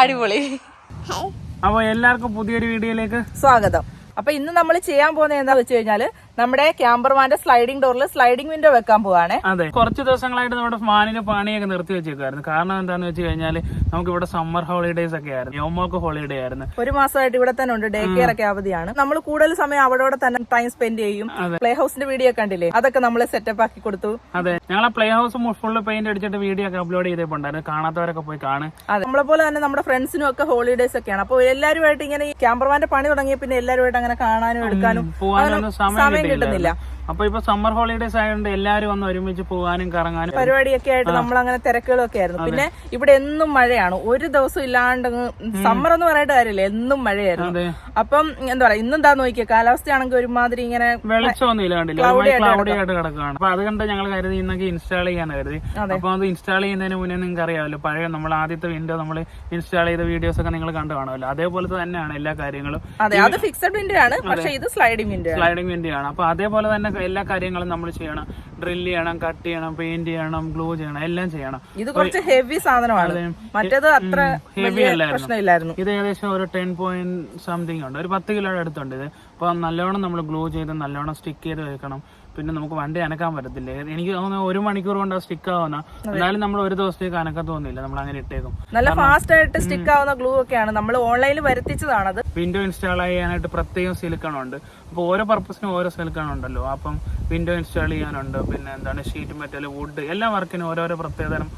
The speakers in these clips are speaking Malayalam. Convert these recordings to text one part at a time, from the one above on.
അടിപൊളി. അപ്പൊ എല്ലാവർക്കും പുതിയൊരു വീഡിയോയിലേക്ക് സ്വാഗതം. അപ്പൊ ഇന്ന് നമ്മൾ ചെയ്യാൻ പോകുന്നത് എന്താ വെച്ച് കഴിഞ്ഞാൽ നമ്മുടെ ക്യാമ്പർമാന്റെ സ്ലൈഡിംഗ് ഡോറിൽ സ്ലൈഡിംഗ് വിൻഡോ വെക്കാൻ പോവാണ്. അതെ. കുറച്ച് ദിവസങ്ങളായിട്ട് നമ്മുടെ ഫാനിന് പണിയൊക്കെ നിർത്തി വെച്ചേക്കായിരുന്നു കാരണം എന്താന്ന് വെച്ച് കഴിഞ്ഞാൽ നമുക്ക് ഇവിടെ സമ്മർ ഹോളിഡേസ് ഒക്കെ ആയിരുന്നു. യോമോക്ക് ഹോളിഡേ ആയിരുന്നു. ഒരു മാസമായിട്ട് ഇവിടെ തന്നെ ഉണ്ട്. ഡേ കെയർ ഒക്കെ അവധിയാണ്. നമ്മൾ കൂടുതൽ സമയം അവിടെ തന്നെ ടൈം സ്പെൻഡ് ചെയ്യും. പ്ലേ ഹൗസിന്റെ വീഡിയോ കണ്ടില്ലേ? അതൊക്കെ നമ്മൾ സെറ്റപ്പ് ആക്കി കൊടുത്തു. അതെ. ഞങ്ങൾ പ്ലേ ഹൗസ് ഫുള്ള് പെയിന്റ് അടിച്ചിട്ട് വീഡിയോ ഒക്കെ അപ്ലോഡ് ചെയ്തിട്ടുണ്ടായിരുന്നു കാണാത്തവരൊക്കെ പോയി കാണും നമ്മളെ പോലെ തന്നെ നമ്മുടെ ഫ്രണ്ട്സിനും ഒക്കെ ഹോളിഡേസ് ഒക്കെയാണ്. അപ്പോൾ എല്ലാവരുമായിട്ട് ഇങ്ങനെ ക്യാമ്പർമാന്റെ പണി തുടങ്ങിയ പിന്നെ എല്ലാവരുമായിട്ട് അങ്ങനെ കാണാനും എടുക്കാനും സമയം സമയം കിട്ടുന്നില്ല. അപ്പൊ ഇപ്പൊ സമ്മർ ഹോളിഡേസ് ആയതുകൊണ്ട് എല്ലാരും വന്ന് ഒരുമിച്ച് പോകാനും കറങ്ങാനും പരിപാടിയൊക്കെ ആയിട്ട് നമ്മൾ അങ്ങനെ തിരക്കുകളൊക്കെ ആയിരുന്നു. പിന്നെ ഇവിടെ എന്നും മഴയാണ്. ഒരു ദിവസം ഇല്ലാണ്ട് സമ്മർ എന്ന് പറയേണ്ട കാര്യമില്ല. എന്നും മഴയായിരുന്നു. അപ്പം എന്താ പറയാ ഇന്നെന്താ നോക്കിയ? കാലാവസ്ഥയാണെങ്കിൽ ഒരുമാതിരി ഇങ്ങനെ വെളിച്ചമൊന്നുമില്ല അത് കണ്ട് ഞങ്ങൾ കരുതി ഇന്നൊക്കെ ഇൻസ്റ്റാൾ ചെയ്യാൻ കരുതി. അപ്പൊ അത് ഇൻസ്റ്റാൾ ചെയ്യുന്നതിന് മുന്നേ നിങ്ങൾക്ക് അറിയാമല്ലോ പഴയ നമ്മൾ ആദ്യത്തെ വിൻഡോ നമ്മൾ ഇൻസ്റ്റാൾ ചെയ്ത വീഡിയോസ് ഒക്കെ നിങ്ങൾ കണ്ടു കാണുമല്ലോ. അതേപോലെ തന്നെയാണ് എല്ലാ കാര്യങ്ങളും. അതെ അത് ഫിക്സഡ് വിൻഡോ ആണ് പക്ഷേ ഇത് സ്ലൈഡിംഗ് വിൻഡോ സ്ലൈഡിംഗ് വിൻഡോ ആണ്. അപ്പൊ അതേപോലെ തന്നെ എല്ലാ കാര്യങ്ങളും നമ്മൾ ചെയ്യണം. ഡ്രിൽ ചെയ്യണം കട്ട് ചെയ്യണം പെയിന്റ് ചെയ്യണം ഗ്ലൂ ചെയ്യണം എല്ലാം ചെയ്യണം. ഇത് കുറച്ച് ഹെവി സാധനമാണ്. മറ്റേത് അത്ര ഹെവി അല്ലായിരുന്നു. ഇത് ഏകദേശം ഒരു ടെൻ പോയിന്റ് സംതിങ് ഉണ്ട് ഒരു പത്ത് കിലോയുടെ അടുത്തുണ്ട് ഇത്. അപ്പോൾ നല്ലോണം നമ്മൾ ഗ്ലൂ ചെയ്ത് നല്ലോണം സ്റ്റിക്ക് ചെയ്ത് വെക്കണം. പിന്നെ നമുക്ക് വണ്ടി അനക്കാൻ പറ്റത്തില്ല. എനിക്ക് തോന്നുന്നു ഒരു മണിക്കൂർ കൊണ്ട് സ്റ്റിക്ക് ആവുന്ന എന്നാലും നമ്മൾ ഒരു ദിവസത്തേക്ക് അനക്കാൻ തോന്നില്ല നമ്മൾ അങ്ങനെ ഇട്ടേക്കും. നല്ല ഫാസ്റ്റ് ആയിട്ട് സ്റ്റിക്ക് ആവുന്ന ഗ്ലൂ ഒക്കെയാണ്. നമ്മൾ ഓൺലൈനിൽ വരുത്തിച്ചതാണത്. വിൻഡോ ഇൻസ്റ്റാൾ ചെയ്യാനായിട്ട് പ്രത്യേകം സിലിക്കൺ ഉണ്ട്. അപ്പോൾ ഓരോ പർപ്പസിനും ഓരോ സിലിക്കൺ ഉണ്ടല്ലോ. അപ്പം വിൻഡോ ഇൻസ്റ്റാൾ ചെയ്യാനുണ്ട്. പിന്നെ എന്താണ് ഷീറ്റ് മെറ്റൽ വുഡ് എല്ലാ വർക്കിനും ഓരോരോ പ്രത്യേകതരം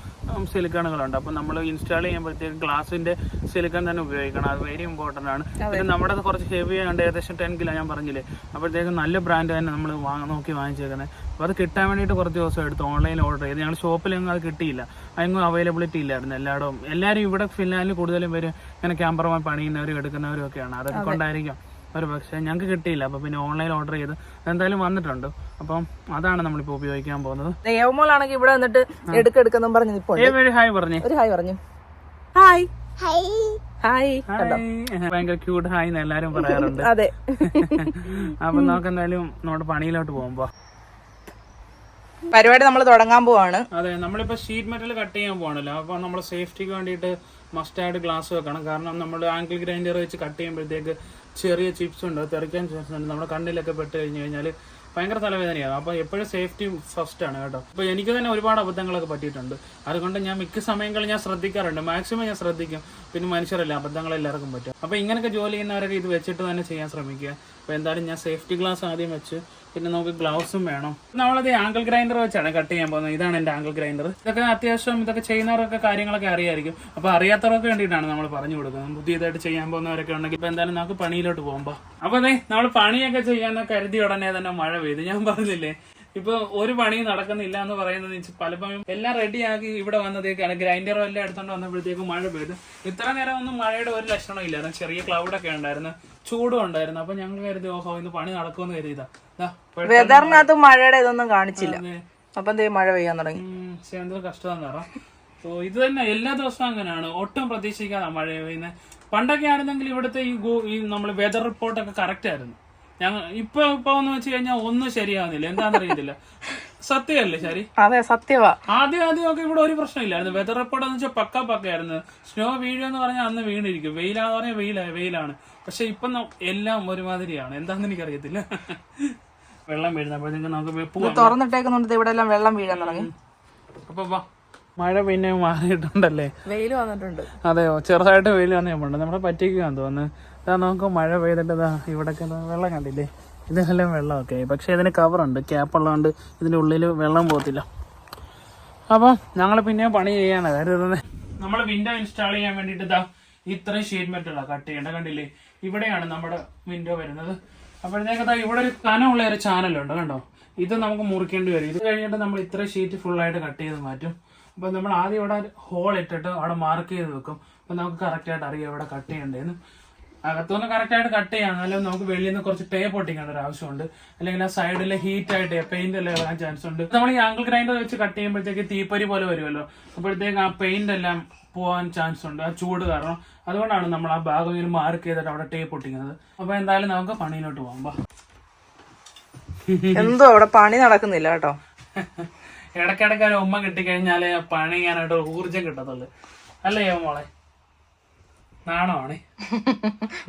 സിലിക്കണുകളുണ്ട് അപ്പോൾ നമ്മൾ ഇൻസ്റ്റാൾ ചെയ്യുമ്പോഴത്തേക്ക് ഗ്ലാസിന്റെ സിലിക്കൺ തന്നെ ഉപയോഗിക്കണം. അത് വെരി ഇമ്പോർട്ടന്റ് ആണ്. പിന്നെ നമ്മുടെ കുറച്ച് ഹെവി ആയതുകൊണ്ട് ഏകദേശം ടെൻ കിലോ ഞാൻ പറഞ്ഞില്ലേ? അപ്പോഴത്തേക്കും നല്ല ബ്രാൻഡ് തന്നെ നമ്മൾ വാങ്ങി നോക്കി വാങ്ങിച്ചേക്കുന്നത് അപ്പോൾ അത് കിട്ടാൻ വേണ്ടിയിട്ട് കുറച്ച് ദിവസം എടുത്തു. ഓൺലൈൻ ഓർഡർ ചെയ്ത്. ഞങ്ങൾ ഷോപ്പിലൊന്നും അത് കിട്ടിയില്ല. അതിനൊന്നും അവൈലബിലിറ്റി ഇല്ലായിരുന്നു. എല്ലായിടവും എല്ലാവരും ഇവിടെ ഫിൻലാൻഡിൽ കൂടുതലും പേര് ഇങ്ങനെ ക്യാമ്പർമാൻ പണിയുന്നവരും എടുക്കുന്നവരും ഒക്കെയാണ്. അതൊക്കെ കൊണ്ടായിരിക്കും. ഒരു പക്ഷേ ഞങ്ങൾക്ക് കിട്ടിയില്ല. അപ്പോൾ പിന്നെ ഓൺലൈൻ ഓർഡർ ചെയ്ത് എന്തായാലും വന്നിട്ടുണ്ട്. അപ്പം അതാണ് നമ്മളിപ്പോൾ ഉപയോഗിക്കാൻ പോകുന്നത്. ദേവമോളാണെങ്കിൽ ഇവിടെ വന്നിട്ട് എടുക്കെടുക്കെന്നും പറഞ്ഞു ഇപ്പോൾ ഹായ് പറഞ്ഞു. ഒരു ഹായ് പറഞ്ഞു. ഹായ് ഹായ് ഹായ് ഭയങ്കര ക്യൂട്ട് ഹായ് എന്ന് എല്ലാരും പറയാറുണ്ട്. അതെ. അപ്പൊ നമുക്ക് എന്തായാലും നമ്മുടെ പണിയിലോട്ട് പോകുമ്പോ. പരിപാടി നമ്മൾ തുടങ്ങാൻ പോവാണ്. അതെ നമ്മളിപ്പോ ഷീറ്റ് മെറ്റൽ കട്ട് ചെയ്യാൻ പോകണല്ലോ അപ്പൊ നമ്മൾ സേഫ്റ്റിക്ക് വേണ്ടിയിട്ട് മസ്റ്റ് ആയിട്ട് ഗ്ലാസ് വെക്കണം. കാരണം നമ്മൾ ആംഗിൾ ഗ്രൈൻഡർ വെച്ച് കട്ട് ചെയ്യുമ്പോഴത്തേക്ക് ചെറിയ ചിപ്സ് ഉണ്ട് തെറിക്കാൻ ചാൻസ് ഉണ്ട്. നമ്മുടെ കണ്ണിലൊക്കെ പെട്ട് കഴിഞ്ഞ് കഴിഞ്ഞാൽ ഭയങ്കര തലവേദനയാണ്. അപ്പോൾ എപ്പോഴും സേഫ്റ്റി ഫസ്റ്റ് ആണ് കേട്ടോ. അപ്പോൾ എനിക്ക് തന്നെ ഒരുപാട് അബദ്ധങ്ങളൊക്കെ പറ്റിയിട്ടുണ്ട്. അതുകൊണ്ട് ഞാൻ മിക്ക സമയങ്ങളിൽ ഞാൻ ശ്രദ്ധിക്കാറുണ്ട്. മാക്സിമം ഞാൻ ശ്രദ്ധിക്കും. പിന്നെ മനുഷ്യരല്ല അബദ്ധങ്ങൾ എല്ലാവർക്കും പറ്റും. അപ്പോൾ ഇങ്ങനെയൊക്കെ ജോലി ചെയ്യുന്നവരൊക്കെ ഇത് വെച്ചിട്ട് തന്നെ ചെയ്യാൻ ശ്രമിക്കുക. അപ്പോൾ എന്തായാലും ഞാൻ സേഫ്റ്റി ഗ്ലാസ് ആദ്യം വെച്ച് പിന്നെ നമുക്ക് ഗ്ലൗസും വേണം. നമ്മളത് ആംഗിൾ ഗ്രൈൻഡർ വെച്ചാണ് കട്ട് ചെയ്യാൻ പോകുന്നത്. ഇതാണ് എന്റെ ആംഗിൾ ഗ്രൈൻഡർ ഇതൊക്കെ അത്യാവശ്യം ഇതൊക്കെ ചെയ്യുന്നവരൊക്കെ കാര്യങ്ങളൊക്കെ അറിയായിരിക്കും. അപ്പോൾ അറിയാത്തവർക്ക് വേണ്ടിയിട്ടാണ് നമ്മൾ പറഞ്ഞു കൊടുക്കുന്നത്. പുതിയതായിട്ട് ചെയ്യാൻ പോകുന്നവരൊക്കെ ഉണ്ടെങ്കിൽ ഇപ്പോൾ എന്തായാലും നമുക്ക് പണിയിലോട്ട് പോകുമ്പോൾ അപ്പോൾ അതെ നമ്മൾ പണിയൊക്കെ ചെയ്യാൻ കരുതി ഉടനെ തന്നെ മഴ പെയ്തു. ഞാൻ പറഞ്ഞില്ലേ ഇപ്പൊ ഒരു പണി നടക്കുന്നില്ല എന്ന് പറയുന്നത് പലപ്പോഴും എല്ലാം റെഡിയാക്കി ഇവിടെ വന്നതേക്കാണ്. ഗ്രൈൻഡറും എല്ലാം എടുത്തോണ്ട് വന്നപ്പോഴത്തേക്കും മഴ പെയ്തു. ഇത്ര നേരം ഒന്നും മഴയുടെ ഒരു ലക്ഷണം ഇല്ലായിരുന്നു. ചെറിയ ക്ലൗഡൊക്കെ ഉണ്ടായിരുന്നു. ചൂടും ഉണ്ടായിരുന്നു. അപ്പൊ ഞങ്ങൾ കരുതി ഓഹോ ഇന്ന് പണി നടക്കുമെന്ന് കരുതിയതാ. വെതറിനകത്ത് മഴയുടെ ഇതൊന്നും കാണിച്ചില്ല. അപ്പൊ എന്തേ മഴ പെയ്യാൻ തുടങ്ങി. പക്ഷെ എന്തോ കഷ്ടം പറ. സോ ഇത് തന്നെ എല്ലാ ദിവസവും അങ്ങനെയാണ്. ഒട്ടും പ്രതീക്ഷിക്കാതെ മഴ പെയ്യുന്നത് പണ്ടൊക്കെ ആയിരുന്നെങ്കിൽ ഇവിടുത്തെ ഈ ഗൂ- ഈ നമ്മൾ വെതർ റിപ്പോർട്ടൊക്കെ കറക്റ്റ് ആയിരുന്നു. ഞങ്ങൾ ഇപ്പൊ ഇപ്പൊ എന്ന് വെച്ച് കഴിഞ്ഞാൽ ഒന്നും ശരിയാവുന്നില്ല. എന്താണെന്നറിയത്തില്ല സത്യമല്ലേ ശരി? അതെ സത്യവാ. ആദ്യം ആദ്യം ഒക്കെ ഇവിടെ ഒരു പ്രശ്നമില്ലായിരുന്നു. വെതർ റിപ്പോർട്ട് എന്ന് വെച്ചാൽ പക്ക പക്കയായിരുന്നു സ്നോ വീഴുമെന്ന് പറഞ്ഞാൽ അന്ന് വീണിരിക്കും. വെയിലാന്ന് പറഞ്ഞാൽ വെയില വെയിലാണ്. പക്ഷെ ഇപ്പം എല്ലാം ഒരുമാതിരിയാണ്. എന്താണെന്ന് എനിക്കറിയത്തില്ല. വെള്ളം വീഴുന്നപ്പോഴത്തേക്ക് നമുക്ക് തുറന്നിട്ടേക്കുന്നുണ്ട്. ഇവിടെ എല്ലാം വെള്ളം വീഴാൻ തുടങ്ങി. അപ്പൊ വാ. മഴ പിന്നെ മാറിയിട്ടുണ്ടല്ലേ? വെയിൽ വന്നിട്ടുണ്ട്. അതെയോ? ചെറുതായിട്ട് വെയിൽ വന്നിട്ടുണ്ട് നമ്മളെ പറ്റിക്കാൻ തോന്നുന്നു ഇതാ നമുക്ക് മഴ പെയ്തിട്ട് ഇവിടെ ഇവിടൊക്കെ വെള്ളം കണ്ടില്ലേ? ഇതെല്ലാം വെള്ളമൊക്കെ ആയി. പക്ഷേ ഇതിന് കവറുണ്ട് ക്യാപ്പ് ഉള്ളതുകൊണ്ട് ഇതിന്റെ ഉള്ളിൽ വെള്ളം പോകത്തില്ല. അപ്പം ഞങ്ങൾ പിന്നെ പണി ചെയ്യാണ്. കരുതുന്നത് നമ്മൾ വിൻഡോ ഇൻസ്റ്റാൾ ചെയ്യാൻ വേണ്ടിയിട്ട് ഇതാ ഇത്രയും ഷീറ്റ് മെറ്റലാണ് കട്ട് ചെയ്യേണ്ട കണ്ടില്ലേ? ഇവിടെയാണ് നമ്മുടെ വിൻഡോ വരുന്നത്. അപ്പോഴത്തേക്ക് ദാ ഇവിടെ ഒരു കനമുള്ള ഒരു ചാനലുണ്ട് കണ്ടോ? ഇത് നമുക്ക് മുറിക്കേണ്ടി വരും. ഇത് കഴിഞ്ഞിട്ട് നമ്മൾ ഇത്ര ഷീറ്റ് ഫുള്ളായിട്ട് കട്ട് ചെയ്ത് മാറ്റും. അപ്പോൾ നമ്മൾ ആദ്യം ഇവിടെ ഹോൾ ഇട്ടിട്ട് അവിടെ മാർക്ക് ചെയ്ത് വെക്കും. അപ്പോൾ നമുക്ക് കറക്റ്റായിട്ട് അറിയാം എവിടെ കട്ട് ചെയ്യേണ്ടതെന്ന്. അകത്തുനിന്ന് കറക്റ്റായിട്ട് കട്ട് ചെയ്യാം. എന്നാലും നമുക്ക് വെളിയിൽ നിന്ന് കുറച്ച് ടേപ്പ് ഒട്ടിക്കേണ്ട ഒരു ആവശ്യമുണ്ട്. അല്ലെങ്കിൽ ആ സൈഡിലെ ഹീറ്റ് ആയിട്ട് പെയിന്റ് എല്ലാം വരാൻ ചാൻസ് ഉണ്ട്. നമ്മൾ ഈ ആംഗിൾ ഗ്രൈൻഡർ വെച്ച് കട്ട് ചെയ്യുമ്പോഴത്തേക്ക് തീപ്പരി പോലെ വരുമല്ലോ. അപ്പോഴത്തേക്ക് ആ പെയിന്റ് എല്ലാം പോകാൻ ചാൻസ് ഉണ്ട്. ആ ചൂട് കാരണം. അതുകൊണ്ടാണ് നമ്മൾ ആ ഭാഗം ഇങ്ങനെ മാർക്ക് ചെയ്തിട്ട് അവിടെ ടേപ്പ് ഒട്ടിക്കുന്നത് അപ്പൊ എന്തായാലും നമുക്ക് പണിയിലോട്ട് പോകാം. എന്തോ അവിടെ പണി നടക്കുന്നില്ല കേട്ടോ. ഇടയ്ക്കിടയ്ക്ക് ഒരു ഉമ്മ കിട്ടിക്കഴിഞ്ഞാലേ പണി ചെയ്യാനായിട്ട് ഊർജം കിട്ടത്തുള്ളൂ. അല്ലേ മോളെ? നാണമാണ്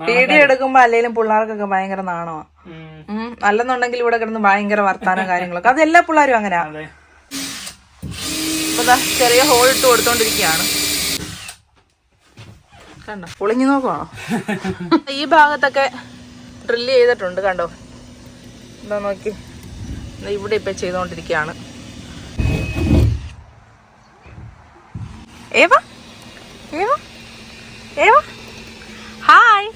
വീഡിയോ എടുക്കുമ്പോ അല്ലെങ്കിലും പിള്ളേർക്കൊക്കെ ഭയങ്കര നാണമാ ഉം, അല്ലെന്നുണ്ടെങ്കിൽ ഇവിടെ കിടന്ന് ഭയങ്കര വർത്താനം കാര്യങ്ങളൊക്കെ. അത് എല്ലാ പിള്ളേരും അങ്ങനെയാ. ചെറിയ ഹോൾ ഇട്ട് കൊടുത്തോണ്ടിരിക്കുകയാണ് കണ്ടോ? പൊളിഞ്ഞു നോക്കുവാണോ? ഈ ഭാഗത്തൊക്കെ ഡ്രില്ല് ചെയ്തിട്ടുണ്ട് കണ്ടോ? എന്താ നോക്കി. ഇവിടെ ഇപ്പൊ ചെയ്തോണ്ടിരിക്കുകയാണ് Eva? Eva? Eva? Hi.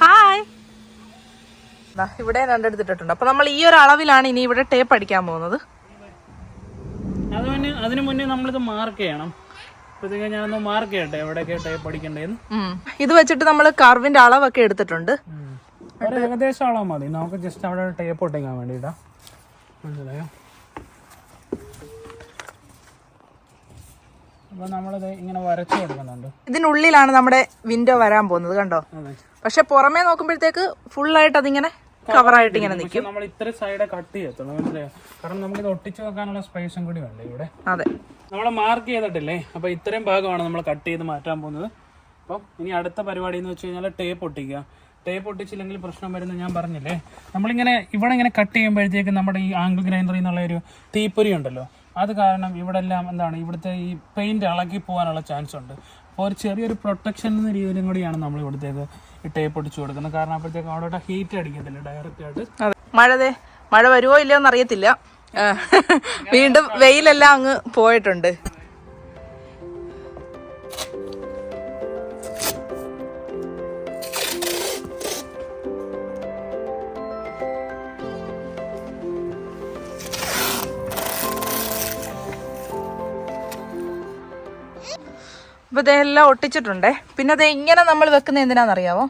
Hi. ഇവിടെ രണ്ടെടുത്തിട്ടുണ്ട് അപ്പൊ നമ്മൾ ഈ ഒരു അളവിലാണ് ഇനി ഇവിടെ ടേപ്പ് അടിക്കാൻ പോകുന്നത്. അതിനു മുന്നേ നമ്മളിത് മാർക്ക് ചെയ്യണം. ഞാനൊന്ന് മാർക്ക് ചെയ്യട്ടെ എവിടെയൊക്കെ ടൈപ്പ് അടിക്കണ്ടേന്ന്. ഇത് വെച്ചിട്ട് നമ്മൾ കർവിന്റെ അളവൊക്കെ എടുത്തിട്ടുണ്ട്. ഏകദേശം അളവ് മതി. നമുക്ക് ജസ്റ്റ് അവിടെ ടേപ്പ് ഒട്ടിക്കാൻ വേണ്ടിട്ടാ. മനസ്സിലായോ? അപ്പൊ നമ്മളിത് ഇങ്ങനെ വരച്ചു കൊടുക്കുന്നുണ്ട്. ഇതിനുള്ളിലാണ് നമ്മുടെ വിൻഡോ വരാൻ പോകുന്നത് കണ്ടോ? പക്ഷെ പുറമേ നോക്കുമ്പോഴത്തേക്ക് ഫുൾ ആയിട്ട് അതിങ്ങനെ കവറായിട്ട് ഇങ്ങനെ നിൽക്കും നമ്മൾ ഇത്ര സൈഡ് കട്ട് ചെയ്യത്തുള്ളൂ മനസ്സിലായോ? കാരണം ഇത് ഒട്ടിച്ചു വെക്കാനുള്ള സ്പേസും കൂടി വേണ്ടേ ഇവിടെ? അതെ. നമ്മൾ മാർക്ക് ചെയ്തിട്ടില്ലേ? അപ്പോൾ ഇത്രയും ഭാഗമാണ് നമ്മൾ കട്ട് ചെയ്ത് മാറ്റാൻ പോകുന്നത്. അപ്പം ഇനി അടുത്ത പരിപാടി എന്ന് വെച്ച് കഴിഞ്ഞാൽ ടേപ്പ് ഒട്ടിക്കുക. ടേപ്പ് ഒട്ടിച്ചില്ലെങ്കിൽ പ്രശ്നം വരുന്നത് ഞാൻ പറഞ്ഞില്ലേ? നമ്മളിങ്ങനെ ഇവിടെ ഇങ്ങനെ കട്ട് ചെയ്യുമ്പോഴത്തേക്ക് നമ്മുടെ ഈ ആംഗിൾ ഗ്രൈൻഡറിൽ നിന്നുള്ള ഒരു തീപ്പൊരി ഉണ്ടല്ലോ അത് കാരണം ഇവിടെ എല്ലാം എന്താണ് ഇവിടുത്തെ ഈ പെയിന്റ് ഇളകി പോകാനുള്ള ചാൻസ് ഉണ്ട്. അപ്പോൾ ഒരു ചെറിയൊരു പ്രൊട്ടക്ഷൻ എന്ന രീതിയിലും കൂടിയാണ് നമ്മൾ ഇവിടത്തേക്ക് ഈ ടേപ്പ് ഒടിച്ചു കൊടുക്കുന്നത്. കാരണം അപ്പോഴത്തേക്ക് അവിടെ ഹീറ്റ് അടിക്കത്തില്ല ഡയറക്റ്റ് ആയിട്ട്. മഴ മഴ വരുമോ ഇല്ലയോ എന്നറിയത്തില്ല വീണ്ടും വെയിലെല്ലാം അങ്ങ് പോയിട്ടുണ്ട്. അപ്പൊ ഇതെല്ലാം ഒട്ടിച്ചിട്ടുണ്ടേ. പിന്നെ അത് എങ്ങനെ നമ്മൾ വെക്കുന്ന എന്തിനാണെന്നറിയാമോ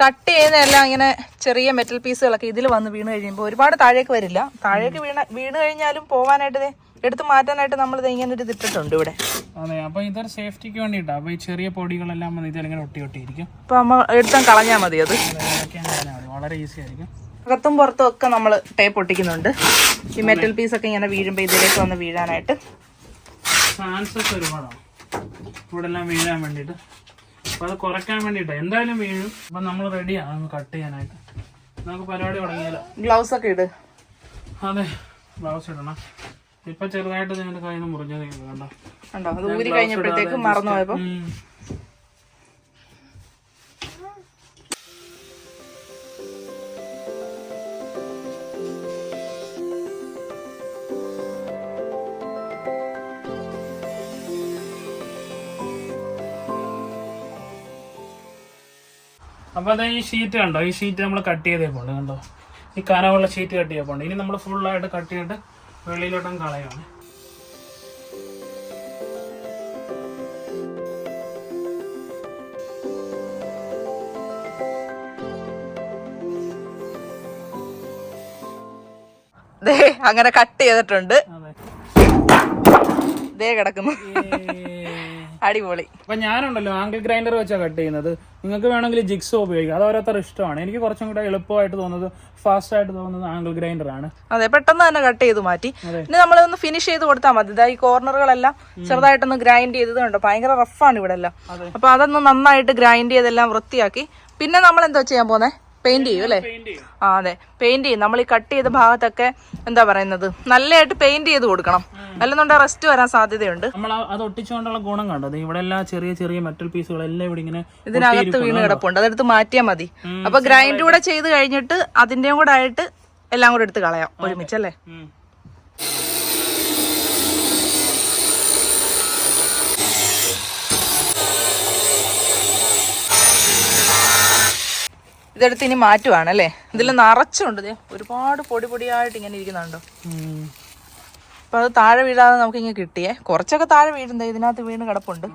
കട്ട് ചെയ്യുന്നതെല്ലാം ഇങ്ങനെ ചെറിയ മെറ്റൽ പീസുകളൊക്കെ ഇതിൽ വന്ന് വീണ് കഴിയുമ്പോൾ ഒരുപാട് താഴേക്ക് വരില്ല. താഴേക്ക് വീണ വീണ് കഴിഞ്ഞാലും പോവാനായിട്ട് എടുത്ത് മാറ്റാനായിട്ട് നമ്മൾ ഇങ്ങനെ ഒരു ഇതിട്ടിട്ടുണ്ട് ഇവിടെ. അതെ അപ്പൊ ഇതൊരു സേഫ്റ്റിക്ക് വേണ്ടിട്ടാ അപ്പോൾ ഈ ചെറിയ പൊടികളെല്ലാം വന്ന് ഇതിലിങ്ങനെ ഒട്ടി ഒട്ടിയിരിക്കും. അപ്പൊ നമ്മൾ എടുത്താൽ കളഞ്ഞാൽ മതി അത്. വളരെ ഈസി ആയിരിക്കും. അകത്തും പുറത്തും ഒക്കെ നമ്മൾ ടേപ്പ് ഒട്ടിക്കുന്നുണ്ട്. ഈ മെറ്റൽ പീസൊക്കെ ഇങ്ങനെ വീഴുമ്പോൾ ഇതിലേക്ക് വന്ന് വീഴാനായിട്ട്. ചാൻസസ് ഒരുപാടാണ്. ഇവിടെ എല്ലാം വീഴാൻ വേണ്ടിയിട്ട്. അപ്പൊ അത് കുറയ്ക്കാൻ വേണ്ടിയിട്ട്. എന്തായാലും വീഴും. അപ്പം നമ്മൾ റെഡിയാണ് ഒന്ന് കട്ട് ചെയ്യാനായിട്ട്. നമുക്ക് പരിപാടി തുടങ്ങിയാലോ? ഗ്ലൗസ് ഒക്കെ ഇട്. അതെ. ഗ്ലൗസ് ഇടണം. ഇപ്പൊ ചെറുതായിട്ട് നിങ്ങളുടെ കയ്യിൽ നിന്ന് മുറിഞ്ഞത് കണ്ടോ? കണ്ടോ? അത് ഊരി കഴിഞ്ഞപ്പോഴത്തേക്ക് മറന്നു പോയപ്പോ ഉം. അപ്പൊ അതെ ഈ ഷീറ്റ് കണ്ടോ? ഈ ഷീറ്റ് നമ്മൾ കട്ട് ചെയ്തേ പോണ്ട് കണ്ടോ? ഈ കനവുള്ള ഷീറ്റ് കട്ട് ചെയ്യാൻ പോണ്ട്. ഇനി നമ്മൾ ഫുള്ളായിട്ട് കട്ട് ചെയ്തിട്ട് വെളിയിലോട്ടും കളയാണ് ദേ അങ്ങനെ കട്ട് ചെയ്തിട്ടുണ്ട്. ദേ കിടക്കുന്നു. അടിപൊളി. അപ്പൊ ഞാനുണ്ടല്ലോ ആംഗിൾ ഗ്രൈൻഡർ വെച്ചാ കട്ട് ചെയ്യുന്നത്. നിങ്ങൾക്ക് വേണമെങ്കിൽ ജിക്സോ ഉപയോഗിക്കാം. അത് ഓരോരുത്തർ ഇഷ്ടമാണ്. എനിക്ക് കുറച്ചും കൂടെ എളുപ്പമായിട്ട് തോന്നുന്നത് ഫാസ്റ്റ് ആയിട്ട് തോന്നുന്നത് ആംഗിൾ ഗ്രൈൻഡർ ആണ്. അതെ പെട്ടെന്ന് തന്നെ കട്ട് ചെയ്ത് മാറ്റി. പിന്നെ നമ്മളൊന്ന് ഫിനിഷ് ചെയ്ത് കൊടുത്താൽ മതി. ഇതാ ഈ കോർണറുകളെല്ലാം ചെറുതായിട്ടൊന്ന് ഗ്രൈൻഡ് ചെയ്തത് കണ്ടോ? ഭയങ്കര റഫാണ് ഇവിടെ എല്ലാം. അപ്പൊ അതൊന്ന് നന്നായിട്ട് ഗ്രൈൻഡ് ചെയ്തെല്ലാം വൃത്തിയാക്കി. പിന്നെ നമ്മൾ എന്താ ചെയ്യാൻ പോന്നെ? പെയിന്റ് ചെയ്യും അല്ലേ? ആ അതെ. പെയിന്റ് ചെയ്യും. നമ്മൾ ഈ കട്ട് ചെയ്ത ഭാഗത്തൊക്കെ എന്താ പറയുന്നത്? നല്ലതായിട്ട് പെയിന്റ് ചെയ്ത് കൊടുക്കണം. അല്ലെന്നുണ്ടെങ്കിൽ റെസ്റ്റ് വരാൻ സാധ്യതയുണ്ട്. നമ്മൾ അത് ഒട്ടിച്ചുകൊണ്ടുള്ള ഗുണം കണ്ടത് ഇവിടെ എല്ലാ ചെറിയ ചെറിയ മെറ്റൽ പീസുകൾ എല്ലാം ഇവിടെ ഇങ്ങനെ ഇതിനകത്ത് വീണ് കിടപ്പുണ്ട്. അതെടുത്ത് മാറ്റിയാൽ മതി. അപ്പൊ ഗ്രൈൻഡ് കൂടെ ചെയ്ത് കഴിഞ്ഞിട്ട് അതിന്റെയും കൂടെ ആയിട്ട് എല്ലാം കൂടെ എടുത്ത് കളയാം. ഒരുമിച്ചല്ലേ? ഇതെടുത്ത് ഇനി മാറ്റുവാണ് അല്ലേ? ഇതിൽ നിറച്ചുണ്ട് ഒരുപാട് പൊടി പൊടിയായിട്ട് ഇങ്ങനെ ഇരിക്കുന്നുണ്ടോ. അപ്പൊ അത് താഴെ വീഴാതെ നമുക്ക് ഇങ്ങനെ കിട്ടിയേ. കുറച്ചൊക്കെ താഴെ വീഴുന്നേ ഇതിനകത്ത് വീണ് കിടപ്പുണ്ട്.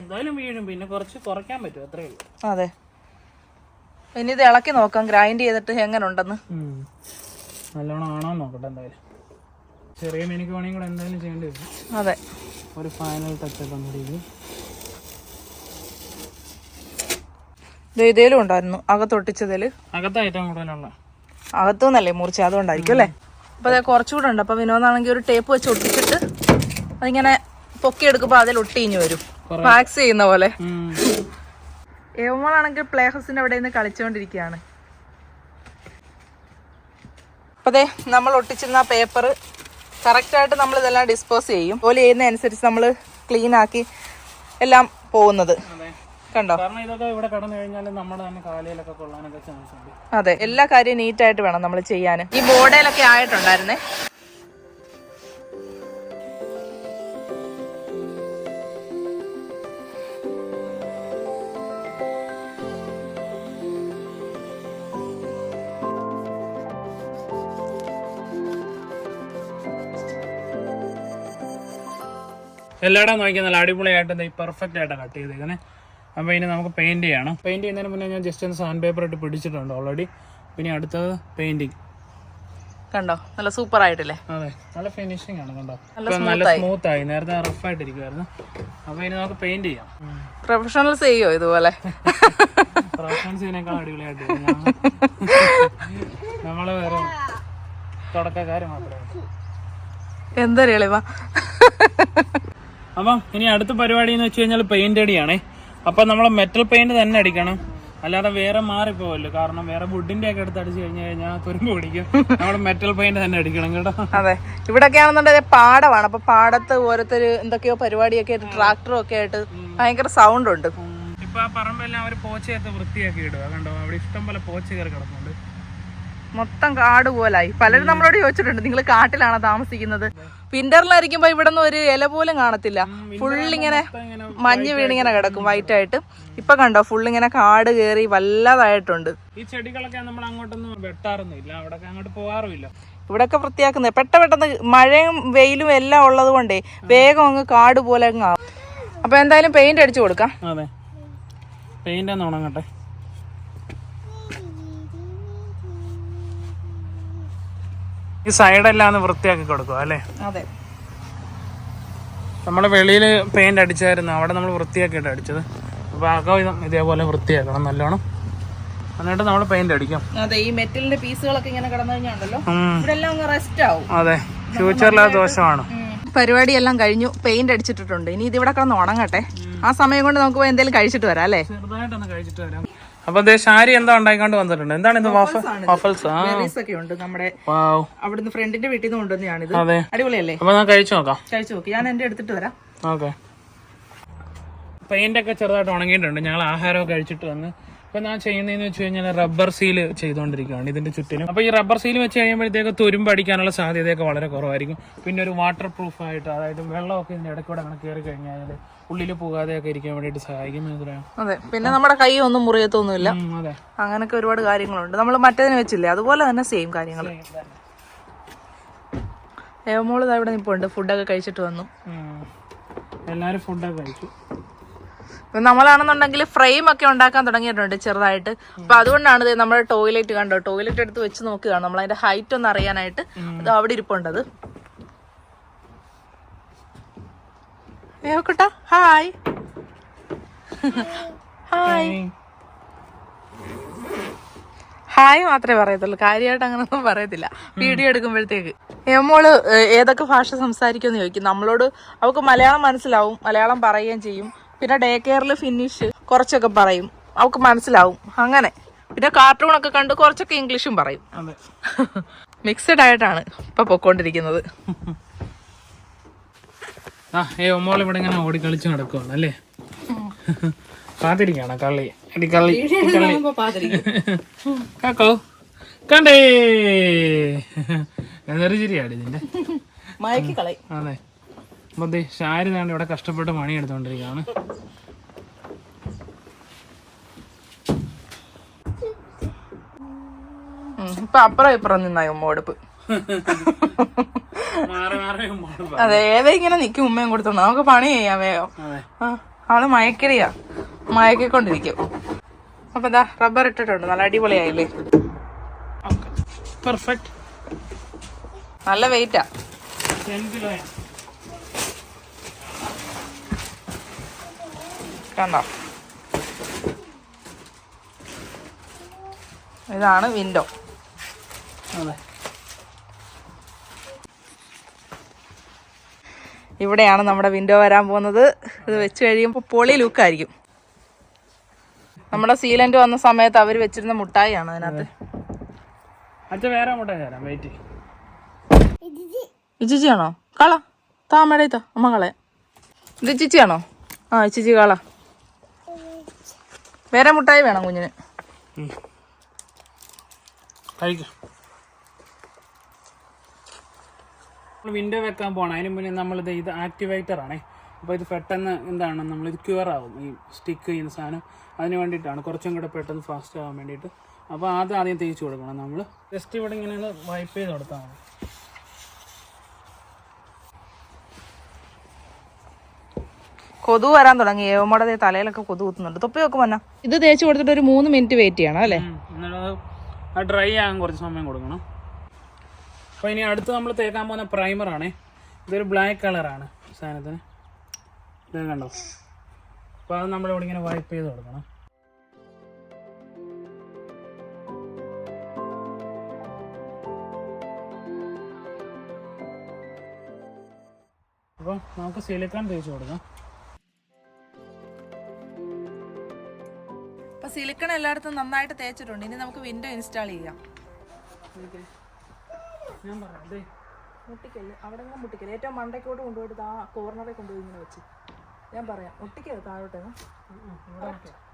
എന്തായാലും വീഴും. പിന്നെ കുറച്ച് കുറയ്ക്കാൻ പറ്റും അത്രേ ഉള്ളൂ. അതെ. ഇനി ഇത് ഇളക്കി നോക്കാം. ഗ്രൈൻഡ് ചെയ്തിട്ട് എങ്ങനെ ഉണ്ടെന്ന്. നല്ലോണം ആണോ നോക്കട്ടെ എന്തായാലും. ചെറിയ മീനിക്ക് വേണമെങ്കിൽ കൂടെ എന്തായാലും ചെയ്യേണ്ടി വരും. അതെ. ഒരു ഫൈനൽ ടച്ച് ഒക്കെ ഒന്ന് രീതി ഇത് ഇതേലും ഉണ്ടായിരുന്നു. അകത്തൊട്ടിച്ചതിൽ അകത്ത ഏറ്റവും കൂടുതലുള്ള അകത്തുനിന്നല്ലേ മുറിച്ച അതുകൊണ്ടായിരിക്കും അല്ലേ? അപ്പൊ അതെ കുറച്ചുകൂടെ ഉണ്ട്. അപ്പൊ വിനോദാണെങ്കിൽ ഒരു ടേപ്പ് വെച്ച് ഒട്ടിച്ചിട്ട് അതിങ്ങനെ പൊക്കി എടുക്കുമ്പോ അതിൽ ഒട്ടിഞ്ഞു വരും. വാക്സ് ചെയ്യുന്ന പോലെ. ഏവമോളാണെങ്കിൽ പ്ലേ ഹൗസിന്റെ അവിടെ നിന്ന് കളിച്ചുകൊണ്ടിരിക്കുകയാണ് അപ്പൊ അതെ നമ്മൾ ഒട്ടിച്ചിരുന്ന പേപ്പർ കറക്റ്റായിട്ട് നമ്മൾ ഇതെല്ലാം ഡിസ്പോസ് ചെയ്യും. പോലെ ചെയ്യുന്ന അനുസരിച്ച് നമ്മൾ ക്ലീൻ ആക്കി എല്ലാം പോകുന്നത്. അതെ. കണ്ടോ? കാരണം ഇതൊക്കെ ഇവിടെ കടന്നു കഴിഞ്ഞാൽ നമ്മുടെ തന്നെ കാലയിലൊക്കെ കൊള്ളാനൊക്കെ ചാൻസ് ഉണ്ട്. അതെ എല്ലാ കാര്യവും നീറ്റായിട്ട് വേണം നമ്മൾ ചെയ്യാൻ ഈ ബോർഡേലൊക്കെ ആയിട്ടുണ്ടായിരുന്നേ? എല്ലായിടം നോക്കിയാൽ നല്ല അടിപൊളിയായിട്ട് ഈ പെർഫെക്റ്റ് ആയിട്ട് കട്ട് ചെയ്തേക്കുന്നത് അപ്പോൾ ഇനി നമുക്ക് പെയിന്റ് ചെയ്യണം. പെയിന്റ് ചെയ്യുന്നതിന് മുന്നേ ഞാൻ ജസ്റ്റ് ഒന്ന് സാൻഡ് പേപ്പർ ഇട്ട് പിടിച്ചിട്ടുണ്ട് ഓൾറെഡി പിന്നെ അടുത്തത് പെയിന്റിങ് കണ്ടോ? നല്ല സൂപ്പർ ആയിട്ടില്ലേ? അതെ നല്ല ഫിനിഷിംഗ് ആണ് കണ്ടോ? നല്ല സ്മൂത്ത് ആയി. നേരത്തെ റഫ് ആയിട്ടിരിക്കുമായിരുന്നു അപ്പോൾ ഇനി നമുക്ക് പെയിന്റ് ചെയ്യാം. പ്രൊഫഷണൽസ് ചെയ്യോ ഇതുപോലെ? പ്രൊഫഷൻസിനേക്കാൾ അടിപൊളിയായിട്ട് നമ്മൾ വേറെ തുടക്കക്കാര് മാത്രമേ എന്തറിയളിവാ അപ്പം ഇനി അടുത്ത പരിപാടി എന്ന് വെച്ച് കഴിഞ്ഞാൽ പെയിന്റ് അടിയാണേ അപ്പം നമ്മൾ മെറ്റൽ പെയിന്റ് തന്നെ അടിക്കണം. അല്ലാതെ വേറെ മാറിപ്പോവല്ലോ. കാരണം വേറെ വുഡിന്റെ ഒക്കെ എടുത്ത് അടിച്ചു കഴിഞ്ഞു കഴിഞ്ഞാൽ തുരുമ്പ് പിടിക്കും. നമ്മൾ മെറ്റൽ പെയിന്റ് തന്നെ അടിക്കണം കേട്ടോ. അതെ. ഇവിടൊക്കെ ആണെന്നുണ്ടെങ്കിൽ പാടമാണ്. അപ്പൊ പാടത്ത് ഓരോരുത്തർ എന്തൊക്കെയോ പരിപാടിയൊക്കെ ആയിട്ട് ട്രാക്ടറും ഒക്കെ ആയിട്ട് ഭയങ്കര സൗണ്ട് ഉണ്ട്. ഇപ്പൊ ആ പറമ്പെല്ലാം അവർ പോച്ചയൊക്കെ വൃത്തിയാക്കി ഇടുക കണ്ടോ? അവിടെ ഇഷ്ടം പോലെ പോച്ച കയറി കിടക്കുന്നുണ്ട് മൊത്തം കാട് പോലായി. പലരും നമ്മളോട് ചോദിച്ചിട്ടുണ്ട് നിങ്ങൾ കാട്ടിലാണോ താമസിക്കുന്നത്? വിന്ററിലായിരിക്കുമ്പോ ഇവിടെ നിന്ന് ഒരു ഇല പോലും കാണത്തില്ല. ഫുള്ളിങ്ങനെ മഞ്ഞ് വീണിങ്ങനെ കിടക്കും വൈറ്റ് ആയിട്ട്. ഇപ്പൊ കണ്ടോ ഫുള്ളിങ്ങനെ കാട് കയറി വല്ലതായിട്ടുണ്ട്. ഈ ചെടികളൊക്കെ നമ്മൾ അങ്ങോട്ടൊന്നും വെട്ടാറൊന്നുമില്ല. അവിടെ അങ്ങോട്ട് പോകാറുമില്ല ഇവിടെയൊക്കെ വൃത്തിയാക്കുന്നത് പെട്ട പെട്ടെന്ന് മഴയും വെയിലും എല്ലാം ഉള്ളത് കൊണ്ടേ വേഗം അങ്ങ് കാട് പോലെ അങ്ങ് ആവും. അപ്പൊ എന്തായാലും പെയിന്റ് അടിച്ചു കൊടുക്കാം. അതെ. പെയിന്റ് ഒന്ന് ഉണങ്ങട്ടെ. ഈ സൈഡെല്ലാം ഒന്ന് വൃത്തിയാക്കി കൊടുക്കുക അല്ലേ? അതെ. നമ്മൾ വെളിയിൽ പെയിന്റ് അടിച്ചായിരുന്നു. അവിടെ നമ്മൾ വൃത്തിയാക്കിയിട്ട് അടിച്ചത്. അപ്പോൾ അകം ഇതേപോലെ വൃത്തിയാക്കണം നല്ലോണം. എന്നിട്ട് നമ്മൾ പെയിന്റ് അടിക്കാം. അതെ ഈ മെറ്റലിന്റെ പീസുകളൊക്കെ ഇങ്ങനെ കിടന്നു എല്ലാം അങ്ങ് റെസ്റ്റ് ആവും. അതെ ഫ്യൂച്ചറിൽ അത് ദോഷമാണ്. പരിപാടിയെല്ലാം കഴിഞ്ഞു പെയിന്റ് അടിച്ചിട്ടുണ്ട് ഇനി ഇതിവിടെ കിടന്ന് ഉണങ്ങട്ടെ. ആ സമയം കൊണ്ട് നമുക്ക് എന്തെങ്കിലും കഴിച്ചിട്ട് വരാം അല്ലേ? ചെറുതായിട്ടൊന്ന് കഴിച്ചിട്ട് വരാം. അപ്പൊ ഷാരി എന്താ ഉണ്ടായിക്കൊണ്ട് വന്നിട്ടുണ്ട്. എന്താണ് ഇത് വാഫ വഫൽസ് ഒക്കെ ഉണ്ട് നമ്മുടെ വാവ് അവിടുന്ന് ഫ്രണ്ടിന്റെ വീട്ടിൽ നിന്ന് കൊണ്ടുവന്നാണിത് അടിപൊളിയല്ലേ? അപ്പൊ ഞാൻ കഴിച്ചു നോക്കാം. കഴിച്ചു നോക്കി. ഞാൻ എന്റെ എടുത്തിട്ട് വരാം. ഓക്കെ. പെയിന്റ് ഒക്കെ ചെറുതായിട്ട് ഉണങ്ങിയിട്ടുണ്ട്. ഞങ്ങൾ ആഹാരമൊക്കെ കഴിച്ചിട്ട് വന്ന്. ഇപ്പൊ ഞാൻ ചെയ്യുന്നതെന്ന് വെച്ച് കഴിഞ്ഞാൽ റബ്ബർ സീൽ ചെയ്തുകൊണ്ടിരിക്കുകയാണ് ഇതിന്റെ ചുറ്റിനും. അപ്പൊ ഈ റബ്ബർ സീൽ വെച്ച് കഴിയുമ്പോഴത്തേക്ക് തുരുമ്പ് അടിക്കാനുള്ള സാധ്യതയൊക്കെ വളരെ കുറവായിരിക്കും. പിന്നെ ഒരു വാട്ടർ പ്രൂഫ് ആയിട്ട് അതായത് വെള്ളമൊക്കെ ഇതിന്റെ ഇടയ്ക്കൂടെ അങ്ങനെ കയറി കഴിഞ്ഞാൽ ഉള്ളിൽ പോകാതെയൊക്കെ ഇരിക്കാൻ വേണ്ടിട്ട് സഹായിക്കും. അതെ. പിന്നെ നമ്മുടെ കൈ ഒന്നും മുറിയത്തൊന്നുമില്ല. അങ്ങനൊക്കെ ഒരുപാട് കാര്യങ്ങളുണ്ട്. നമ്മൾ മറ്റേതിനെ വെച്ചില്ലേ? അതുപോലെ തന്നെ സെയിം കാര്യങ്ങൾ ഏവമോൾ അവിടെ ഇവിടെ നിൽപ്പുണ്ട് ഫുഡൊക്കെ കഴിച്ചിട്ട് വന്നു. എല്ലാവരും എല്ലാരും ഫുഡൊക്കെ കഴിച്ചു. നമ്മളാണെന്നുണ്ടെങ്കിൽ ഫ്രെയിം ഒക്കെ ഉണ്ടാക്കാൻ തുടങ്ങിയിട്ടുണ്ട് ചെറുതായിട്ട്. അപ്പൊ അതുകൊണ്ടാണ് നമ്മുടെ ടോയ്ലറ്റ് കണ്ടോ? ടോയ്ലറ്റ് എടുത്ത് വെച്ച് നോക്കുകയാണ്. നമ്മൾ അതിന്റെ ഹൈറ്റ് ഒന്ന് അറിയാനായിട്ട് അത് അവിടെ ഇരിപ്പുണ്ടത്. ഏവക്കുട്ട ഹായ്. ഹായ്. ഹായ് മാത്രമേ പറയത്തുള്ളൂ. കാര്യമായിട്ട് അങ്ങനൊന്നും പറയത്തില്ല. വീഡിയോ എടുക്കുമ്പോഴത്തേക്ക്. ഏ- ഏതൊക്കെ ഭാഷ സംസാരിക്കുമെന്ന് ചോദിക്കും. നമ്മളോട് അവൾക്ക് മലയാളം മനസ്സിലാവും. മലയാളം പറയുകയും ചെയ്യും. പിന്നെ ഡേ കെയറിൽ ഫിനിഷ് കുറച്ചൊക്കെ പറയും. അവൾക്ക് മനസ്സിലാവും. അങ്ങനെ. പിന്നെ കാർട്ടൂണൊക്കെ കണ്ട് കുറച്ചൊക്കെ ഇംഗ്ലീഷും പറയും. മിക്സഡ് ആയിട്ടാണ് ഇപ്പൊ പൊക്കോണ്ടിരിക്കുന്നത്. ആ ഏ ഒമ്മോൾ ഇവിടെ ഇങ്ങനെ ഓടി കളിച്ച് നടക്കുവാണ് അല്ലേ? കാത്തിരിക്കാണ് കള്ളി? അടി കള്ളി കള്ളി. കാക്കോ കണ്ടേ? എന്നൊരു ചിരിയാണ് ഇതിന്റെ അതെ. അപ്പൊ ഷാരി താണ്ട് ഇവിടെ കഷ്ടപ്പെട്ട് പണി എടുത്തോണ്ടിരിക്കാണ് ഉം, ഇപ്പൊ അപ്പുറം ഇപ്പുറം നിന്നായി ഉമ്മോട് പറ. അതെ ഏവ ഇങ്ങനെ നിക്കും ഉമ്മയും കൊടുത്തോണ്ട് നമുക്ക് പണി ചെയ്യാം വേഗം. അവൾ മയക്കിടിയാ. മയക്കിക്കൊണ്ടിരിക്കും. അപ്പൊ എന്താ റബ്ബർ ഇട്ടിട്ടുണ്ട്. നല്ല അടിപൊളിയായില്ലേ? പെർഫെക്റ്റ് നല്ല വെയിറ്റാ കണ്ടോ? ഇതാണ് വിൻഡോ അതെ. ഇവിടെയാണ് നമ്മുടെ വിൻഡോ വരാൻ പോകുന്നത്. ഇത് വെച്ച് കഴിയുമ്പോൾ പൊളി ലുക്കായിരിക്കും നമ്മുടെ സീലന്റ് വന്ന സമയത്ത് അവർ വെച്ചിരുന്ന മുട്ടായിയാണ് അതിനകത്ത്. അച്ഛൻ വേറെ തരാം. വെയിറ്റ് ഇച്ചിച്ചിയാണോ കള. താ അമ്മ കളെ ഇത് ഇച്ചിച്ചിയാണോ ആ ഇച്ചിച്ചി കള. വേറെ മുട്ടായി വേണം കുഞ്ഞിന്. കഴിക്കാം. വിൻഡോ വെക്കാൻ പോകണം അതിന് മുന്നേ നമ്മളിത് ഇത് ആക്ടിവേറ്റർ ആണേ. അപ്പോൾ ഇത് പെട്ടെന്ന് എന്താണ്? നമ്മൾ ഇത് ക്യൂർ ആവും. ഈ സ്റ്റിക്ക് ചെയ്യുന്ന സാധനം. അതിന് വേണ്ടിയിട്ടാണ്. കുറച്ചും കൂടെ പെട്ടെന്ന് ഫാസ്റ്റ് ആവാൻ വേണ്ടിയിട്ട്. അപ്പോൾ അത് ആദ്യം തേച്ച് കൊടുക്കണം നമ്മൾ ജസ്റ്റ് ഇവിടെ ഇങ്ങനെ ഒന്ന് വൈപ്പ് ചെയ്ത് കൊടുത്താൽ മതി. കൊതു വരാൻ തുടങ്ങി. ഏവമ്മയുടെ തലയിലൊക്കെ കൊതു കുത്തുന്നുണ്ട്. തൊപ്പി വെക്കും വന്ന ഇത് തേച്ച് കൊടുത്തിട്ട് ഒരു മൂന്ന് മിനിറ്റ് വെയിറ്റ് ചെയ്യണം അല്ലേ? ഡ്രൈ ആകാൻ കുറച്ച് സമയം കൊടുക്കണം. അപ്പോൾ ഇനി അടുത്ത് നമ്മൾ തേക്കാൻ പോകുന്ന പ്രൈമറാണേ ഇതൊരു ബ്ലാക്ക് കളറാണ് സാധനത്തിന്. ഇത് കണ്ടോ? അപ്പോൾ അത് നമ്മളിവിടെ ഇങ്ങനെ വൈപ്പ് ചെയ്ത് കൊടുക്കണം. അപ്പോൾ നമുക്ക് സിലിക്കൺ തേച്ച് കൊടുക്കാം. അപ്പോൾ സിലിക്കൺ എല്ലായിടത്തും നന്നായിട്ട് തേച്ചിട്ടുണ്ട്. ഇനി നമുക്ക് വിൻഡോ ഇൻസ്റ്റാൾ ചെയ്യാം. ഞാൻ പറയാം മുട്ടിക്കല്ല്. മുട്ടിക്കൽ അവിടെ നിന്ന് മുട്ടിക്കൽ ഏറ്റവും മണ്ടയ്ക്കോട്ട് കൊണ്ടുപോയിട്ട് ആ കോർണറിൽ കൊണ്ടുപോയി ഇങ്ങനെ വെച്ച്. ഞാൻ പറയാം മുട്ടിക്കൽ താഴോട്ട്?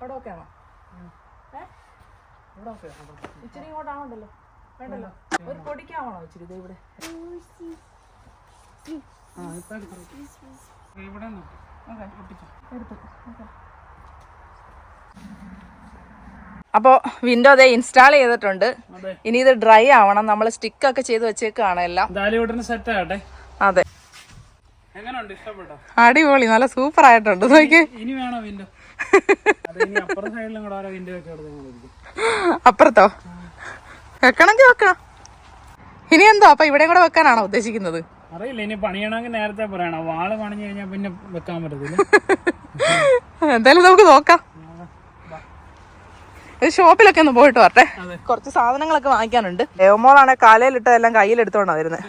അവിടെ ഓക്കെ. ആണോ? ഇച്ചിരി ഇങ്ങോട്ടാണല്ലോ വേണ്ടല്ലോ? ഒരു പൊടിക്കാവണോ ഇച്ചിരി ഇത് ഇവിടെ? എടുത്തു. ഓക്കെ. അപ്പോൾ വിൻഡോ അതേ ഇൻസ്റ്റാൾ ചെയ്തിട്ടുണ്ട്. ഇനി ഇത് ഡ്രൈ ആവണം. നമ്മൾ സ്റ്റിക്ക് ഒക്കെ ചെയ്ത് വെച്ചേക്കാണ് എല്ലാം. അതെ. അടിപൊളി. നല്ല സൂപ്പർ ആയിട്ടുണ്ട്. ഇനി വേണോ വിൻഡോ അപ്പുറത്തോ? വെക്കണമെങ്കിൽ വെക്കാം ഇനി എന്തോ? അപ്പൊ ഇവിടെ കൂടെ വെക്കാനാണോ ഉദ്ദേശിക്കുന്നത്? അറിയില്ല. ഇനി പണിയണമെങ്കിൽ നേരത്തെ പറയണം. വാൾ പണിഞ്ഞു കഴിഞ്ഞാൽ പിന്നെ വെക്കാൻ പറ്റത്തില്ല. എന്തായാലും നമുക്ക് നോക്കാം. ഇത് ഷോപ്പിലൊക്കെ ഒന്ന് പോയിട്ട് വരട്ടെ. കുറച്ച് സാധനങ്ങളൊക്കെ വാങ്ങിക്കാനുണ്ട്. ദേവമോളാണെ കാലയിലിട്ടതെല്ലാം കയ്യിലെടുത്തോണ്ടാ വരുന്നത്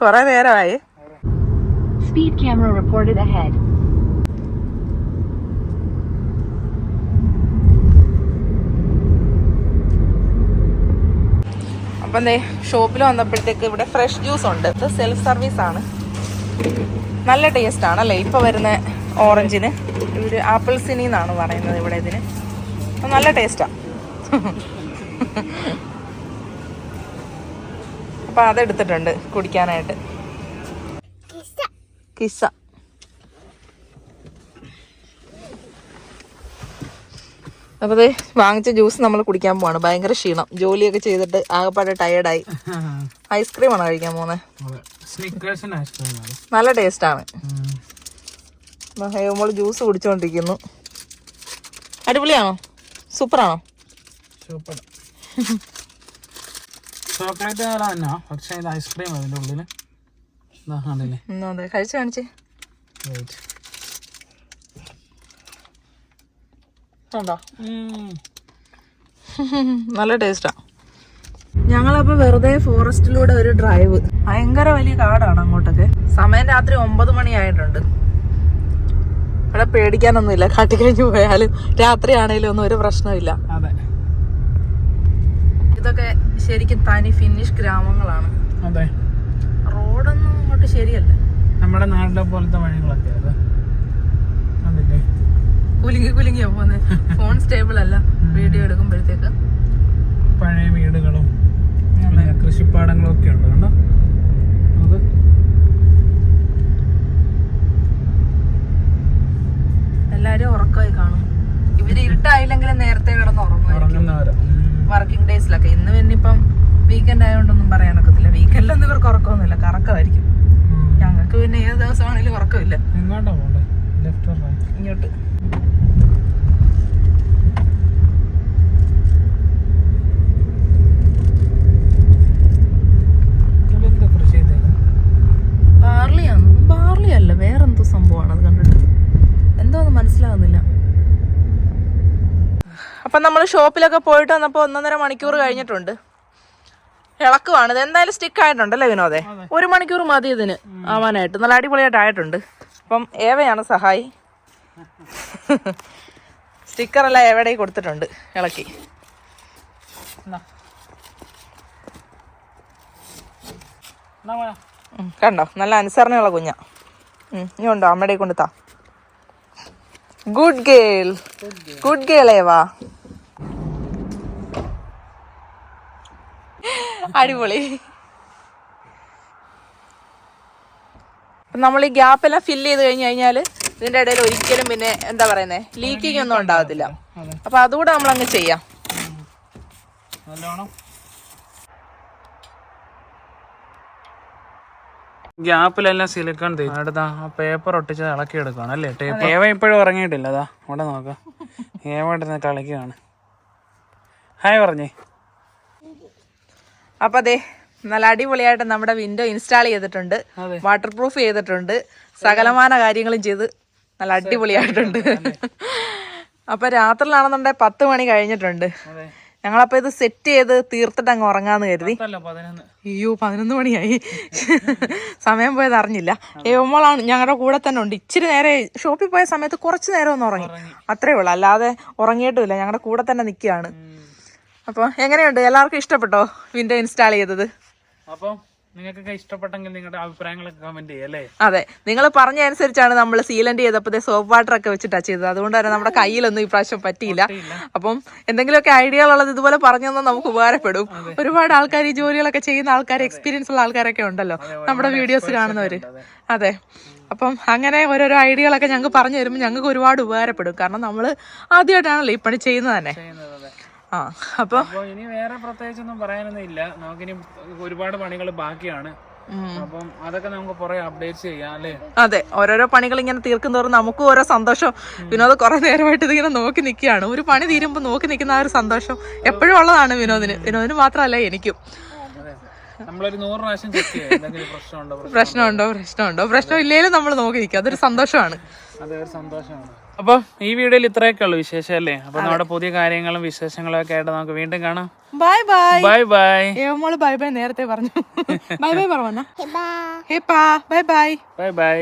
കൊറേ നേരമായി. അപ്പൊ എന്തേ. അപ്പം ദേ ഷോപ്പിൽ വന്നപ്പോഴത്തേക്ക് ഇവിടെ ഫ്രഷ് ജ്യൂസ് ഉണ്ട്. ഇത് സെൽഫ് സർവീസ് ആണ്. നല്ല ടേസ്റ്റ് ആണ് അല്ലേ ഇപ്പൊ വരുന്ന ഓറഞ്ചിന് ഇവർ ആപ്പിൾ സിനി എന്നാണ് പറയുന്നത് ഇവിടെ ഇതിന്. നല്ല ടേസ്റ്റാ അപ്പൊ അതെടുത്തിട്ടുണ്ട് കുടിക്കാനായിട്ട്. കിസ്സ. അപ്പോൾ ദേ വാങ്ങിച്ച ജ്യൂസ് നമ്മൾ കുടിക്കാൻ പോവാണ്. ഭയങ്കര ക്ഷീണം. ജോലിയൊക്കെ ചെയ്തിട്ട് ആകെപ്പാടെ ഐസ്ക്രീം ഐസ്ക്രീമാണ് കഴിക്കാൻ പോകുന്നത് അതെ. നല്ല ടേസ്റ്റാണ് ഹേമോൾ ജ്യൂസ് കുടിച്ചുകൊണ്ടിരിക്കുന്നു അടിപൊളിയാണോ? സൂപ്പറാണോ? സൂപ്പർ. ചോക്ലേറ്റ് തന്നെ. പക്ഷേ ഇത് ഐസ്ക്രീം അതിന്റെ ഉള്ളിൽ കഴിച്ചു കാണിച്ചേ. കണ്ടോ? നല്ല ടേസ്റ്റാ. ഞങ്ങളപ്പോ വെറുതെ ഫോറസ്റ്റിലൂടെ ഒരു ഡ്രൈവ് ഭയങ്കര വലിയ കാടാണ് അങ്ങോട്ടൊക്കെ. സമയം രാത്രി ഒമ്പത് മണി ആയിട്ടുണ്ട് ഇവിടെ പേടിക്കാനൊന്നുമില്ല. കാട്ടി കഴിഞ്ഞ് പോയാലും രാത്രിയാണേലും ഒന്നും ഒരു പ്രശ്നമില്ല ഇതൊക്കെ ശരിക്കും തനി ഫിനിഷ് ഗ്രാമങ്ങളാണ്. അതെ. റോഡൊന്നും അങ്ങോട്ട് ശരിയല്ല. നമ്മുടെ നാട്ടിലെ പോലത്തെ വഴികളൊക്കെ കുലുങ്ങി കുലുങ്ങിയാ പോന്നെ? ഫോൺ സ്റ്റേബിൾ അല്ല. വീഡിയോ എടുക്കുമ്പോഴത്തേക്ക്. പഴയ വീടുകളും കൃഷിപ്പാടങ്ങളും ഒക്കെ ഉണ്ട് കണ്ടോ അത് എല്ലാരും ഉറക്കമായി കാണും. ഇവർ ഇരുട്ടായില്ലെങ്കിലും നേരത്തെ കിടന്ന് ഉറങ്ങും വർക്കിംഗ് ഡേയ്സിലൊക്കെ ഇന്ന് പിന്നെ ഇപ്പം വീക്കെൻഡ് ആയതുകൊണ്ടൊന്നും പറയാനൊക്കത്തില്ല വീക്കെൻഡിലൊന്നും ഇവർക്ക് ഉറക്കമൊന്നുമില്ല. കറക്കമായിരിക്കും. ഞങ്ങൾക്ക് പിന്നെ ഏത് ദിവസമാണെങ്കിലും ഉറക്കമില്ല. ഇങ്ങോട്ട്. ബാർലിയാണോ ബാർലി അല്ല വേറെന്തോ സംഭവമാണ്. അത് കണ്ടിട്ട് എന്തോന്ന് മനസ്സിലാവുന്നില്ല. അപ്പം നമ്മൾ ഷോപ്പിലൊക്കെ പോയിട്ട് വന്നപ്പോൾ ഒന്നൊന്നര മണിക്കൂർ കഴിഞ്ഞിട്ടുണ്ട്. ഇളക്കുവാണ്. ഇത് എന്തായാലും സ്റ്റിക്ക് ആയിട്ടുണ്ടല്ലേ വിനോദേ? ഒരു മണിക്കൂർ മതി ഇതിന് ആവാനായിട്ട്. നല്ല അടിപൊളിയായിട്ട് ആയിട്ടുണ്ട് അപ്പം ഏവയാണ് സഹായി? സ്റ്റിക്കറെല്ലാം എവിടെ കൊടുത്തിട്ടുണ്ട് ഇളക്കി. കണ്ടോ? നല്ല അനുസരണയുള്ള കുഞ്ഞാ. ഇനി ഉണ്ടോ? അമ്മയുടെ കൊണ്ട് താ. Good girl good girl Eva അടിപൊളി. നമ്മൾ ഈ ഗ്യാപ്പ് എല്ലാം ഫില്ല് ചെയ്ത് കഴിഞ്ഞ് കഴിഞ്ഞാൽ ഇതിന്റെ ഇടയിൽ ഒരിക്കലും പിന്നെ എന്താ പറയുന്നേ? ലീക്കിംഗ് ഒന്നും ഉണ്ടാവത്തില്ല. അപ്പൊ അതുകൂടെ നമ്മൾ അങ്ങ് ചെയ്യാം നല്ലോണം ഗ്യാപ്പിലെല്ലാം സിലിക്കൺ തേച്ചു അടുത്ത ആ പേപ്പർ ഒട്ടിച്ച് ഇളക്കി എടുക്കണം അല്ലേ? ടേപ്പ് ഏവ ഇപ്പോഴും ഉറങ്ങിയിട്ടില്ല. അതാ അവിടെ നോക്കാം. ഏവ ഇടുന്ന കളിക്കുകയാണ്. ഹായ് പറഞ്ഞേ. അപ്പൊ അതെ നല്ല അടിപൊളിയായിട്ട് നമ്മുടെ വിൻഡോ ഇൻസ്റ്റാൾ ചെയ്തിട്ടുണ്ട്. വാട്ടർ പ്രൂഫ് ചെയ്തിട്ടുണ്ട്. സകലമാന കാര്യങ്ങളും ചെയ്ത് നല്ല അടിപൊളിയായിട്ടുണ്ട്. അപ്പൊ രാത്രിയിലാണെന്നുണ്ടെങ്കിൽ പത്ത് മണി കഴിഞ്ഞിട്ടുണ്ട്. അതെ ഞങ്ങളപ്പോ ഇത് സെറ്റ് ചെയ്ത് തീർത്തിട്ട് അങ്ങ് ഉറങ്ങാന്ന് കരുതി. അയ്യോ പതിനൊന്ന് മണിയായി. സമയം പോയത് അറിഞ്ഞില്ല. ഏവമ്മളാണ് ഞങ്ങളുടെ കൂടെ തന്നെ ഉണ്ട്. ഇച്ചിരി നേരെ ഷോപ്പിൽ പോയ സമയത്ത് കുറച്ച് നേരം ഒന്ന് ഉറങ്ങി. അത്രേ ഉള്ളൂ. അല്ലാതെ ഉറങ്ങിയിട്ടില്ല ഞങ്ങളുടെ കൂടെ തന്നെ നിൽക്കുകയാണ് അപ്പോൾ എങ്ങനെയുണ്ട്? എല്ലാവർക്കും ഇഷ്ടപ്പെട്ടോ? വിൻഡോ ഇൻസ്റ്റാൾ ചെയ്തത്? അപ്പം നിങ്ങൾക്കൊക്കെ ഇഷ്ടപ്പെട്ടെങ്കിൽ നിങ്ങളുടെ അഭിപ്രായങ്ങളൊക്കെ കമന്റ് ചെയ്യല്ലേ അതെ. നിങ്ങൾ പറഞ്ഞ അനുസരിച്ചാണ് നമ്മൾ സീലന്റ് ചെയ്തപ്പോൾ സോപ്പ് വാട്ടർ ഒക്കെ വെച്ചിട്ടാണ് ചെയ്തത്. അതുകൊണ്ട് തന്നെ നമ്മുടെ കയ്യിലൊന്നും ഈ പ്രാവശ്യം പറ്റിയില്ല. അപ്പം എന്തെങ്കിലുമൊക്കെ ഐഡിയകൾ ഉള്ളത് ഇതുപോലെ പറഞ്ഞു തന്നാൽ നമുക്ക് ഉപകാരപ്പെടും. ഒരുപാട് ആൾക്കാർ ഈ ജോലികളൊക്കെ ചെയ്യുന്ന ആൾക്കാർ എക്സ്പീരിയൻസ് ഉള്ള ആൾക്കാരൊക്കെ ഉണ്ടല്ലോ. നമ്മുടെ വീഡിയോസ് കാണുന്നവര്. അതെ. അപ്പം അങ്ങനെ ഓരോരോ ഐഡിയകളൊക്കെ ഞങ്ങൾക്ക് പറഞ്ഞു തരുമ്പോൾ ഞങ്ങൾക്ക് ഒരുപാട് ഉപകാരപ്പെടും. കാരണം നമ്മൾ ആദ്യമായിട്ടാണല്ലോ ഈ പണി ചെയ്യുന്നത് തന്നെ. ആ അപ്പോൾ ഇനി വേറെ പ്രത്യേകിച്ചൊന്നും പറയാനൊന്നും ഇല്ല. നമുക്കിനി ഒരുപാട് പണികൾ ബാക്കിയാണ്. അപ്പം അതൊക്കെ നമുക്ക് അപ്ഡേറ്റ് ചെയ്യാം അല്ലേ? അതെ ഓരോരോ പണികൾ ഇങ്ങനെ തീർക്കും തോറും നമുക്കും ഓരോ സന്തോഷം. വിനോദ് കുറെ നേരമായിട്ട് ഇതിങ്ങനെ നോക്കി നിൽക്കുകയാണ്. ഒരു പണി തീരുമ്പോൾ നോക്കി നിൽക്കുന്ന ആ ഒരു സന്തോഷം എപ്പോഴും ഉള്ളതാണ് വിനോദിന്. വിനോദിന് മാത്രമല്ല എനിക്കും. പ്രശ്നമുണ്ടോ പ്രശ്നമുണ്ടോ? പ്രശ്നമുണ്ടോ പ്രശ്നം ഇല്ലെങ്കിലും നമ്മൾ നോക്കി നിൽക്കും. അതൊരു സന്തോഷമാണ്. അതെ ഒരു സന്തോഷമാണ്. അപ്പൊ ഈ വീഡിയോയിൽ ഇത്രയൊക്കെ ഉള്ളു വിശേഷം അല്ലേ അപ്പൊ നമ്മുടെ പുതിയ കാര്യങ്ങളും വിശേഷങ്ങളും ഒക്കെ ആയിട്ട് നമുക്ക് വീണ്ടും കാണാം. ബൈ ബൈ ബൈ ബൈ മോൾ ബൈ ബൈ നേരത്തെ പറഞ്ഞു. ബൈ ബൈ പറഞ്ഞു ബൈ ബൈ ബൈ ബൈ